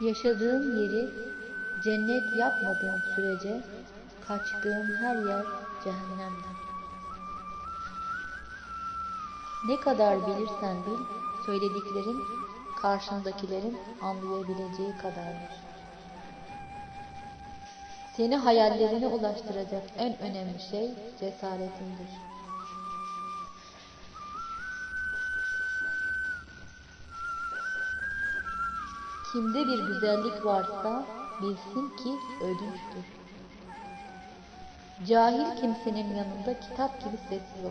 Yaşadığın yeri cennet yapmadığın sürece kaçtığın her yer cehennemdir. Ne kadar bilirsen bil, söylediklerin karşındakilerin anlayabileceği kadardır. Seni hayallerine ulaştıracak en önemli şey cesaretindir. Kimde bir güzellik varsa bilsin ki ödünçtür. Cahil kimsenin yanında kitap gibi sessiz ol.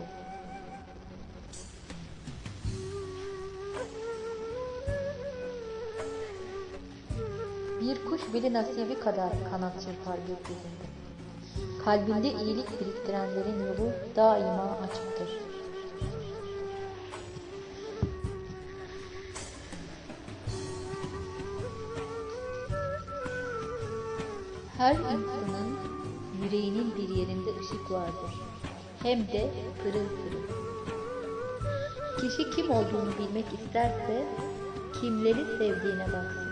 Bir kuş bile nasibi kadar kanat çırpar gökyüzünde. Kalbinde iyilik biriktirenlerin yolu daima açıktır. Her insanın yüreğinin bir yerinde ışık vardır. Hem de pırıl pırıl. Kişi kim olduğunu bilmek isterse kimleri sevdiğine baksın.